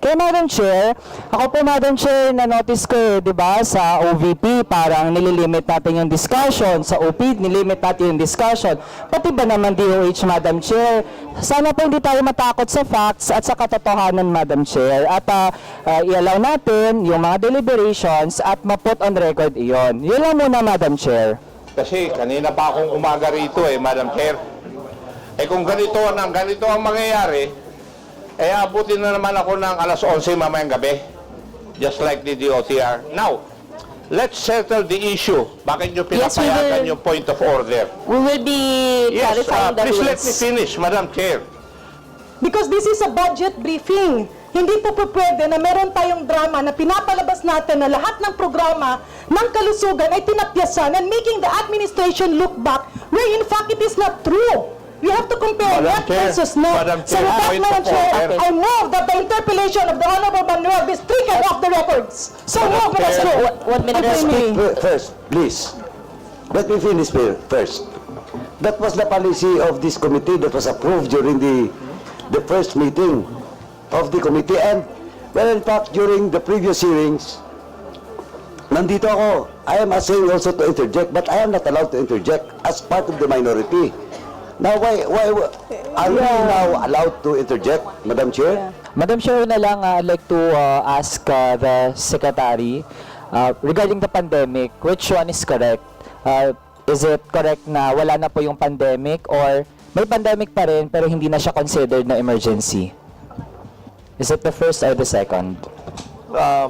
Kaya Madam Chair, ako po Madam Chair, na-notice ko eh, di ba, sa OVP, parang nililimit natin yung discussion. Sa OP, nilimit natin yung discussion. Pati ba naman DOH, Madam Chair? Sana po hindi tayo matakot sa facts at sa katotohanan, Madam Chair. At ah, ah, i-allow natin yung mga deliberations at ma-put on record iyon. Yun lang muna, Madam Chair. Kasi kanina pa akong umaga rito eh, Madam Chair. Eh kung ganito, ang ganito ang mangyayari, eh abutin na naman ako ng alas 11 mamayang gabi. Just like the DOTR. Now, let's settle the issue. Bakit nyo Yes, we pinapayagan will- yung point of order? We will be Yes, uh, clarifying the please let me rules. finish, Madam Chair. Because this is a budget briefing. Hindi po po pwede na meron tayong drama na pinapalabas natin na lahat ng programa ng kalusugan ay tinapyasan and making the administration look back where in fact it is not true. We have to compare Madam net Chair, versus net. Madam So Chair, that, point Madam of Chair, order. I move that the interpellation of the Honorable Manuel be stricken off the records. So move, Madam Chair. Chair. One- one minute, I may. Fir- First, please, let me finish here first. That was the policy of this committee that was approved during the, the first meeting of the committee. And, well, in fact, during the previous hearings, nandito ako. I am asking also to interject, but I am not allowed to interject as part of the minority. Now, why, why, are we now allowed to interject, Madam Chair? Madam Chair, na lang, uh, I'd like to uh, ask uh, the Secretary uh, regarding the pandemic, which one is correct? Uh, is it correct na wala na po yung pandemic or may pandemic pa rin pero hindi na siya considered na emergency? Is it the first or the second? uh,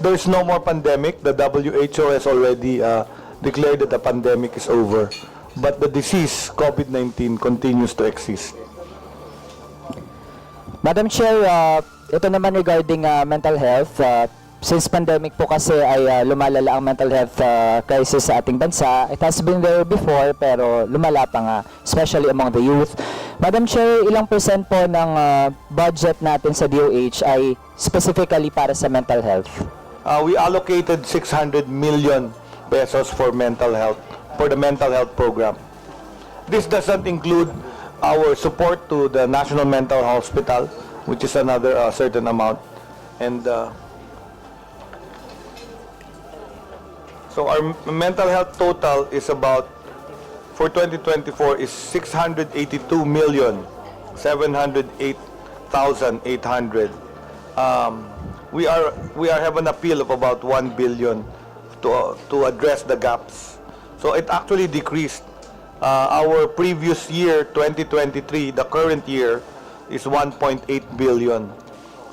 there's no more pandemic. The WHO has already uh, declared that the pandemic is over. But the disease, COVID-19, continues to exist. Madam Chair, uh, ito naman regarding uh, mental health. Uh, since pandemic po kasi ay uh, lumalala ang mental health uh, crisis sa ating bansa. It has been there before pero lumala pa nga, especially among the youth. Madam Chair, ilang percent po ng uh, budget natin sa DOH ay specifically para sa mental health? Uh, we allocated 600 million pesos for mental health, for the mental health program. This doesn't include our support to the National Mental Hospital, which is another uh, certain amount. And uh, so our mental health total is about, for 2024, is 682 million, 708,800. Um, we are we are have an appeal of about 1 billion to to address the gaps. So it actually decreased. Uh, our previous year, 2023, the current year, is 1.8 billion.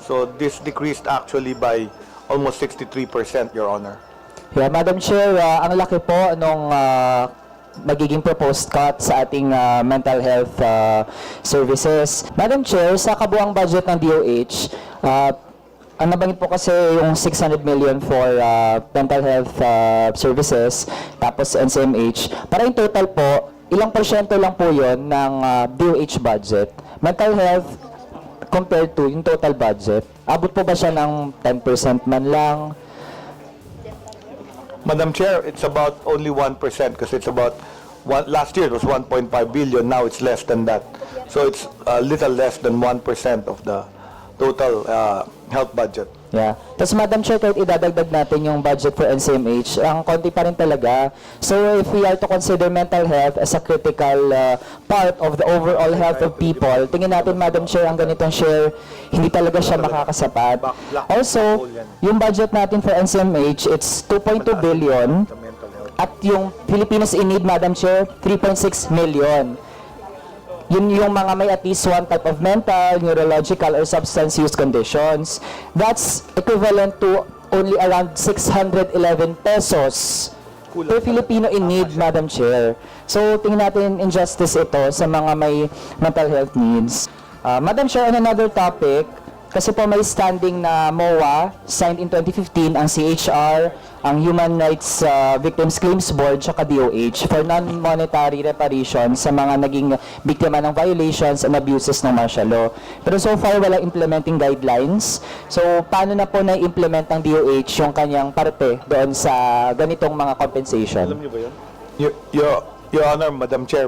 So this decreased actually by almost 63%, Your Honor. Yeah, Madam Chair, uh, ang laki po nung uh, magiging proposed cut sa ating uh, mental health uh, services. Madam Chair, sa kabuang budget ng DOH, uh, ang nabanggit po kasi yung 600 million for uh, mental health uh, services, tapos NCMH. Para in total po, ilang porsyento lang po yon ng uh, DOH budget. Mental health compared to yung total budget, abot po ba siya ng 10% man lang? Madam Chair, it's about only 1% because it's about, one, last year it was 1.5 billion, now it's less than that. So it's a little less than 1% of the total uh, health budget. Yeah. Tapos Madam Chair, kahit idadagdag natin yung budget for NCMH, ang konti pa rin talaga. So if we are to consider mental health as a critical uh, part of the overall health of people, tingin natin Madam Chair, ang ganitong share, hindi talaga siya makakasapat. Also, yung budget natin for NCMH, it's 2.2 billion. At yung Filipinos in need, Madam Chair, 3.6 million yun yung mga may at least one type of mental, neurological, or substance use conditions. That's equivalent to only around 611 pesos per Filipino in need, Madam Chair. So, tingnan natin injustice ito sa mga may mental health needs. Uh, Madam Chair, on another topic, kasi po may standing na MOA, signed in 2015, ang CHR, ang Human Rights uh, Victims Claims Board, tsaka DOH for non-monetary reparation sa mga naging biktima ng violations and abuses ng martial law. Pero so far, walang implementing guidelines. So, paano na po na-implement ng DOH yung kanyang parte doon sa ganitong mga compensation? Your, your, Your Honor, Madam Chair,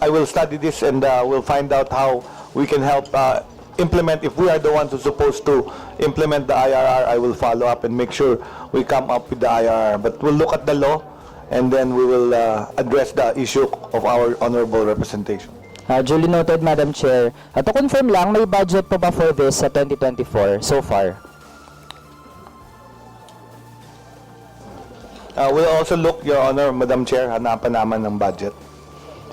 I will study this and uh, we'll find out how we can help uh, implement, if we are the ones who's supposed to implement the IRR, I will follow up and make sure we come up with the IRR. But we'll look at the law and then we will uh, address the issue of our honorable representation. Uh, duly noted, Madam Chair. At to confirm lang, may budget po ba for this sa 2024 so far? Uh, we'll also look, Your Honor, Madam Chair, hanapan naman ng budget.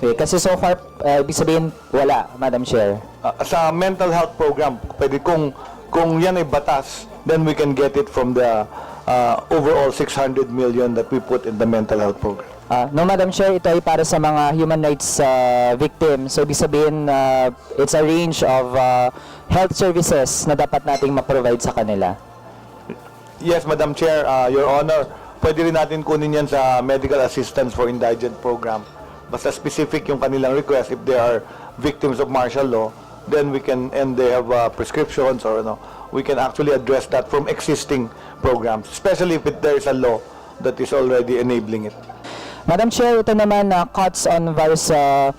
Okay, kasi so far, uh, ibig sabihin, wala, Madam Chair. Uh, sa mental health program, pwede kung, kung yan ay batas, then we can get it from the uh, overall 600 million that we put in the mental health program. Ah, no, Madam Chair, ito ay para sa mga human rights uh, victims. So, ibig sabihin, uh, it's a range of uh, health services na dapat nating ma-provide sa kanila. Yes, Madam Chair, uh, Your Honor, pwede rin natin kunin yan sa medical assistance for indigent program. Basta specific yung kanilang request if they are victims of martial law, then we can, and they have uh, prescriptions or ano, we can actually address that from existing programs, especially if there is a law that is already enabling it. Madam Chair, ito naman uh, cuts on various uh,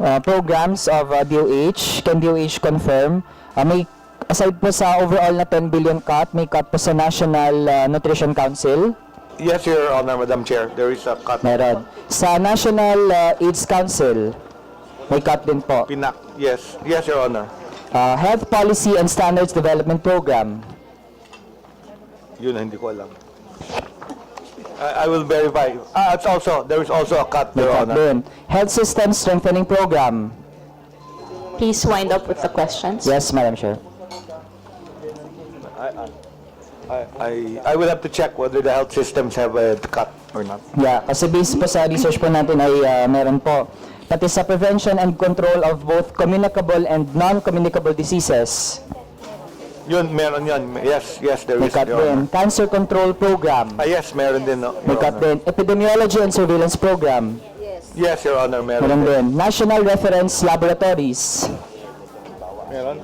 uh, programs of uh, DOH. Can DOH confirm? Uh, may aside po sa overall na 10 billion cut, may cut po sa National uh, Nutrition Council. Yes, Your Honor, Madam Chair, there is a cut. Meron. Sa National uh, AIDS Council, may cut din po. Pinak, yes, yes, Your Honor. Uh, Health Policy and Standards Development Program. Yun, hindi ko alam. I, I will verify. Ah, it's also, there is also a cut, May Your cut Honor. din. Health System Strengthening Program. Please wind up with the questions. Yes, Madam Chair. I, I, I will have to check whether the health systems have a cut or not. Yeah, kasi based po sa research po natin ay uh, meron po. Pati sa prevention and control of both communicable and non-communicable diseases. Yun, meron yun. Yes, yes, there May is, cut Your din. Honor. Cancer Control Program. Ah, yes, meron din, no, May Your cut Honor. din. Epidemiology and Surveillance Program. Yes, Your Honor, meron Meron din. din. National Reference Laboratories. Meron?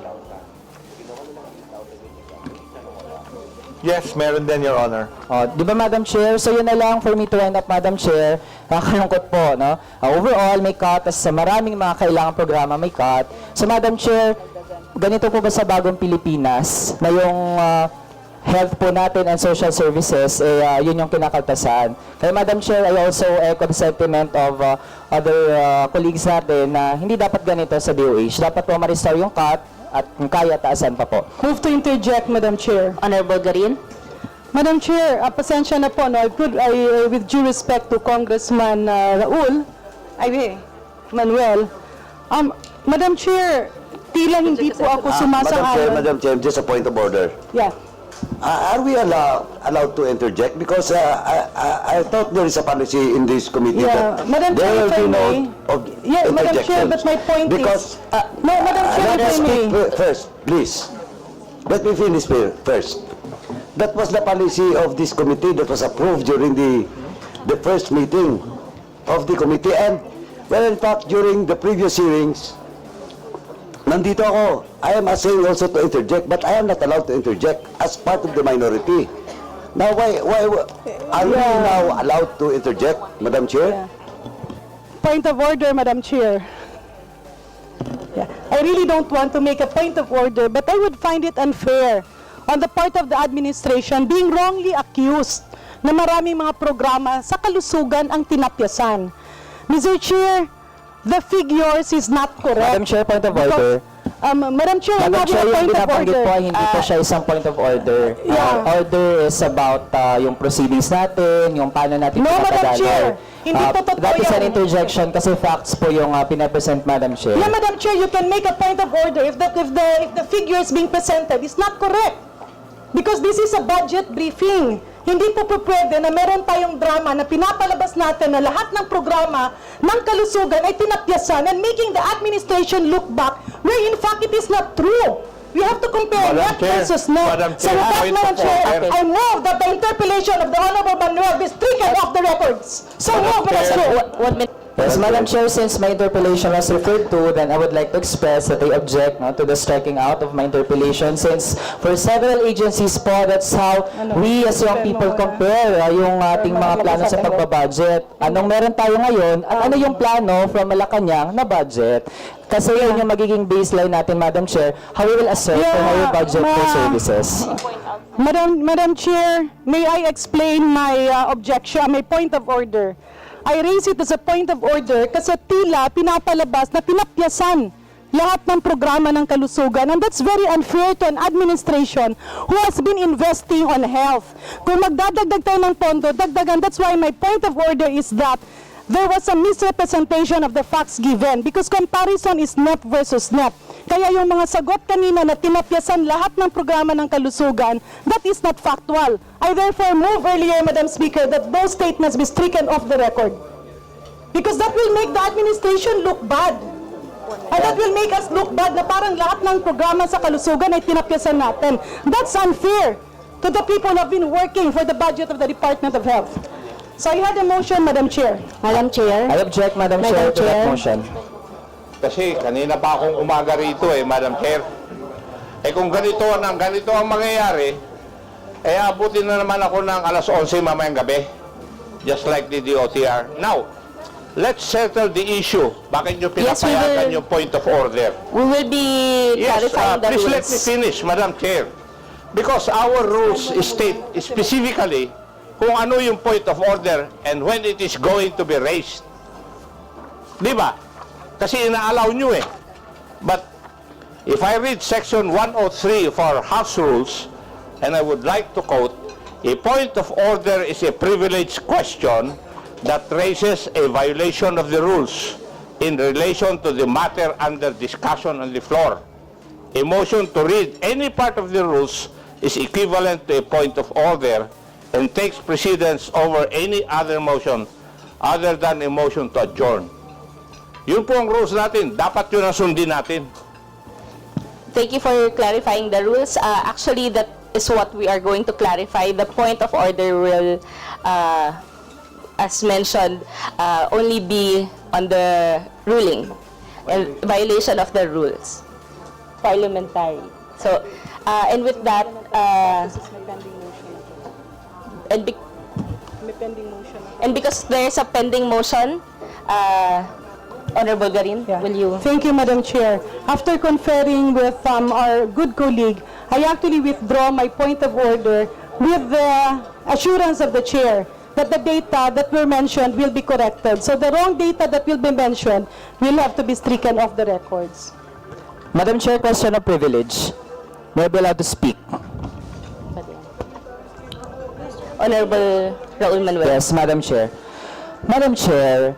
Yes, meron din, Your Honor. Oh, di ba Madam Chair? So yun na lang for me to end up Madam Chair. Nakakalungkot po, no? Uh, overall, may cut. Tapos sa maraming mga kailangang programa, may cut. So Madam Chair, ganito po ba sa bagong Pilipinas na yung uh, health po natin and social services, eh, uh, yun yung kinakaltasan. Kaya Madam Chair, I also echo the sentiment of uh, other uh, colleagues natin na hindi dapat ganito sa DOH. Dapat po ma-restore yung cut at kung kaya, taasan pa po. Move to interject, Madam Chair. Honorable Garin. Madam Chair, uh, pasensya na po, no, I could, I, uh, with due respect to Congressman uh, Raul, ay, Manuel, um, Madam Chair, tila hindi po ako Ah, Madam Chair, sumasang-ayon. Madam Chair, just a point of order. Yeah. Uh, are we allow, allowed to interject? Because uh, I, I, I thought there is a policy in this committee Yeah, that Madam there will be no of Yeah, Madam Chair, but my point is- Because, uh, No, Madam Chair, let if me speak may. fir- first, please. Let me finish fir- first. That was the policy of this committee that was approved during the, the first meeting of the committee. And, well, in fact, during the previous hearings, nandito ako. I am asking also to interject, but I am not allowed to interject as part of the minority. Now, why, why, are we Yeah. now allowed to interject, Madam Chair? Point of order, Madam Chair. Yeah. I really don't want to make a point of order, but I would find it unfair on the part of the administration being wrongly accused na maraming mga programa sa kalusugan ang tinapyasan. Mr. Chair, the figures is not correct. Madam Chair, point of Because- order. Um, Madam Chair, Madam Chair, yung point of order. po ay hindi po Ah, siya isang point of order. yeah. Uh, order is about uh, yung proceedings natin, yung paano natin No, Madam. Chair. Hindi Uh, po totoo That is an interjection kasi facts po yung uh, pinapresent, Madam Chair. Yeah, Madam Chair, you can make a point of order if the, if the, if the figures being presented is not correct. Because this is a budget briefing. Hindi po po pwede na meron tayong drama na pinapalabas natin na lahat ng programa ng kalusugan ay tinapyasan and making the administration look back where in fact it is not true. We have to compare Madam what Chair, versus not. Madam So with that, Madam Chair. I move that the interpellation of the Honorable Manuel be stricken off the records. So move, Madam Chair, one minute. Yes, Madam Chair, since my interpellation was referred to, then I would like to express that I object no, to the striking out of my interpellation since for several agencies po, that's how we as young people compare uh, yung ating mga plano sa pagbabudget. Anong meron tayo ngayon at ano yung plano from Malacanang na budget. Kasi yun yung magiging baseline natin, Madam Chair, how we will assert for higher budget for services. Madam, Madam Chair, may I explain my uh, objection, my point of order? I raise it as a point of order kasi tila pinapalabas na pinapyasan lahat ng programa ng kalusugan and that's very unfair to an administration who has been investing on health. Kung magdadagdag tayo ng pondo, dagdagan. That's why my point of order is that there was a misrepresentation of the facts given because comparison is net versus net. Kaya yung mga sagot kanina na tinapyasan lahat ng programa ng kalusugan, that is not factual. I therefore move earlier, Madam Speaker, that those statements be stricken off the record. Because that will make the administration look bad. And that will make us look bad na parang lahat ng programa sa kalusugan ay tinapyasan natin. That's unfair to the people who have been working for the budget of the Department of Health. So I had a motion, Madam Chair. Madam Chair? I object, Madam Madam Chair, to that Chair. motion. Kasi kanina pa akong umaga rito eh, Madam Chair. Eh kung ganito, ang ganito ang mangyayari, eh abutin na naman ako ng alas 11 mamayang gabi. Just like the DOTR. Now, let's settle the issue. Bakit nyo Yes, we pinapayagan will- yung point of order? We will be Yes, uh, clarifying the please let me rules. finish, Madam Chair. Because our rules state specifically kung ano yung point of order and when it is going to be raised. Di ba? Kasi ina-allow nyo eh. But if I read section 103 of our House rules, and I would like to quote, a point of order is a privileged question that raises a violation of the rules in relation to the matter under discussion on the floor. A motion to read any part of the rules is equivalent to a point of order and takes precedence over any other motion other than a motion to adjourn. Yun po ang rules natin. Dapat yun ang sundin natin. Thank you for clarifying the rules. Uh, Actually, that is what we are going to clarify. The point of order will, uh, as mentioned, uh, only be on the ruling and violation of the rules. Parliamentary. So, uh, and with that, uh, and be- and because there is a pending motion, uh, Honorable Garin, Yeah. will you? Thank you, Madam Chair. After conferring with um, our good colleague, I actually withdraw my point of order with the assurance of the Chair that the data that were mentioned will be corrected. So the wrong data that will be mentioned will have to be stricken off the records. Madam Chair, question of privilege. May I be allowed to speak? Honorable Raul Manuel. Yes, Madam Chair. Madam Chair,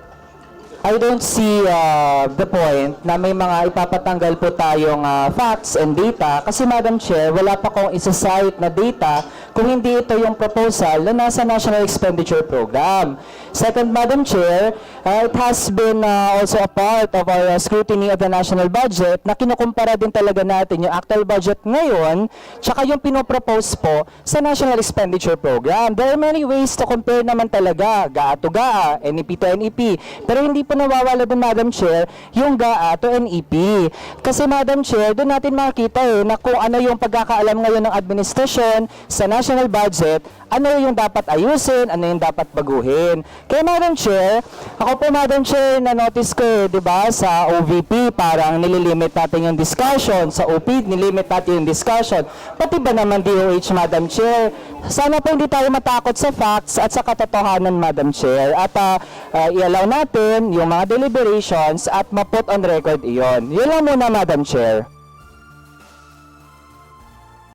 I don't see uh, the point na may mga ipapatanggal po tayong uh, facts and data kasi Madam Chair, wala pa kong isa-cite na data kung hindi ito yung proposal na nasa National Expenditure Program. Second, Madam Chair, uh, it has been uh, also a part of our uh, scrutiny of the national budget na kinukumpara din talaga natin yung actual budget ngayon tsaka yung pinopropose po sa National Expenditure Program. There are many ways to compare naman talaga, GAA to GAA, NEP to NEP. Pero hindi po nawawala doon, Madam Chair, yung GAA to NEP. Kasi, Madam Chair, doon natin makita eh, na kung ano yung pagkakaalam ngayon ng administrasyon sa national budget, ano yung dapat ayusin, ano yung dapat baguhin. Kaya, Madam Chair, ako po, Madam Chair, na-notice ko eh, di ba, sa OVP, parang nililimit natin yung discussion. Sa OP, nilimit natin yung discussion. Pati ba naman DOH, Madam Chair? Sana po hindi tayo matakot sa facts at sa katotohanan, Madam Chair. At ah, ah, i-allow natin yung mga deliberations at ma-put on record iyon. Yun lang muna, Madam Chair.